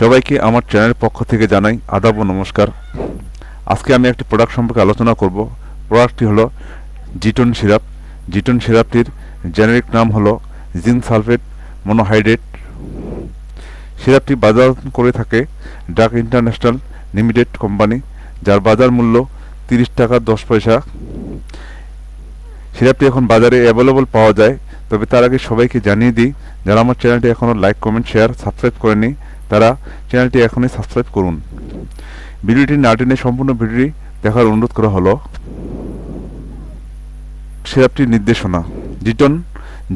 সবাইকে আমার চ্যানেলের পক্ষ থেকে জানাই আদাব ও নমস্কার। আজকে আমি একটি প্রোডাক্ট সম্পর্কে আলোচনা করব। প্রোডাক্টটি হলো জিটন সিরাপ। জিটন সিরাপটির জেনারিক নাম হলো জিঙ্ক সালফেট মনোহাইড্রেট। সিরাপটি বাজার করে থাকে ডাক ইন্টারন্যাশনাল লিমিটেড কোম্পানি, যার বাজার মূল্য তিরিশ টাকা দশ পয়সা। সিরাপটি এখন বাজারে অ্যাভেলেবল পাওয়া যায়, তবে তার আগে সবাইকে জানিয়ে দিই, যারা আমার চ্যানেলটি এখনও লাইক কমেন্ট শেয়ার সাবস্ক্রাইব করেনি তারা চ্যানেলটি এখনই সাবস্ক্রাইব করুন। ভিডিওটি না টেনে সম্পূর্ণ ভিডিওটি দেখার অনুরোধ করা হলো। সিরাপটির নির্দেশনা। জিটন,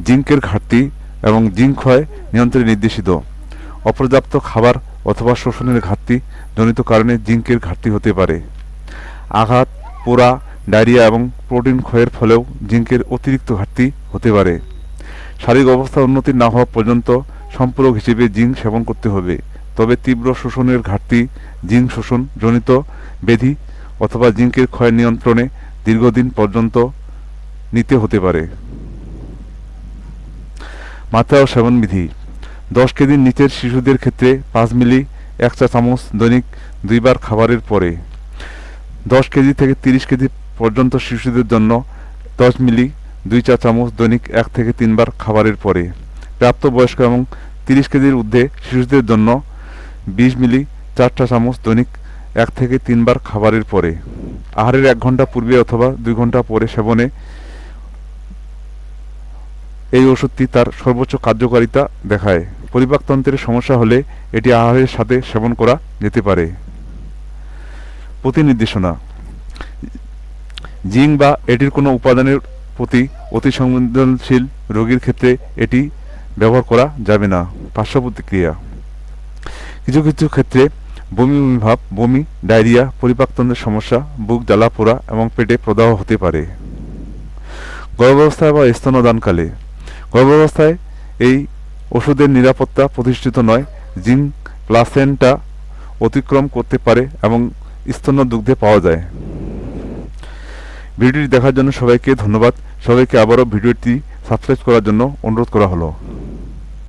জিঙ্কের ঘাটতি এবং জিঙ্ক ক্ষয় নিয়ন্ত্রণে নির্দেশিত। অপর্যাপ্ত খাবার অথবা শোষণের ঘাটতি জনিত কারণে জিঙ্কের ঘাটতি হতে পারে। আঘাত, পোড়া, ডায়রিয়া এবং প্রোটিন ক্ষয়ের ফলেও জিঙ্কের অতিরিক্ত ঘাটতি হতে পারে। শারীরিক অবস্থা উন্নতি না হওয়া পর্যন্ত সম্পূরক হিসেবে জিঙ্ক সেবন করতে হবে। তবে তীব্র শোষণের ঘাটতি জিঙ্ক শোষণ জনিত ব্যাধি অথবা জিঙ্কের ক্ষয় নিয়ন্ত্রণে দীর্ঘদিন পর্যন্ত নিতে হতে পারে। মাত্রা ও সেবন বিধি। দশ কেজির নিচের শিশুদের ক্ষেত্রে পাঁচ মিলি, এক চা চামচ দৈনিক দুইবার খাবারের পরে। দশ কেজি থেকে তিরিশ কেজি পর্যন্ত শিশুদের জন্য দশ মিলি, দুই চা চামচ দৈনিক এক থেকে তিনবার খাবারের পরে। প্রাপ্তবয়স্ক এবং তিরিশ কেজির ঊর্ধ্বে শিশুদের জন্য বিশ মিলি চার চা চামচ দৈনিক এক থেকে তিনবার খাবারের পরে। আহারের এক ঘণ্টা পূর্বে অথবা দুই ঘণ্টা পরে সেবনে এই ওষুধটি তার সর্বোচ্চ কার্যকারিতা দেখায়। পরিপাকতন্ত্রের সমস্যা হলে এটি আহারের সাথে সেবন করা যেতে পারে। প্রতি নির্দেশনা জিঙ্ক বা এটির কোনো উপাদানের প্রতি অতি সংবেদনশীল রোগীর ক্ষেত্রে এটি ব্যবহার করা যাবে না। পার্শ্ব প্রতিক্রিয়া কিছু কিছু ক্ষেত্রে বমি বমি ভাব বমি, ডায়রিয়া, পরিপাকতন্ত্রের সমস্যা, বুক জ্বালা পোড়া এবং পেটে প্রদাহ হতে পারে। গর্ভাবস্থায় বা স্তনদানকালে। গর্ভাবস্থায় এই ওষুধের নিরাপত্তা প্রতিষ্ঠিত নয়। জিঙ্ক প্লাসেন্টা অতিক্রম করতে পারে এবং স্তন্য দুগ্ধে পাওয়া যায়। ভিডিওটি দেখার জন্য সবাইকে ধন্যবাদ। সবাইকে আবারও ভিডিওটি সাবস্ক্রাইব করার জন্য অনুরোধ করা হলো।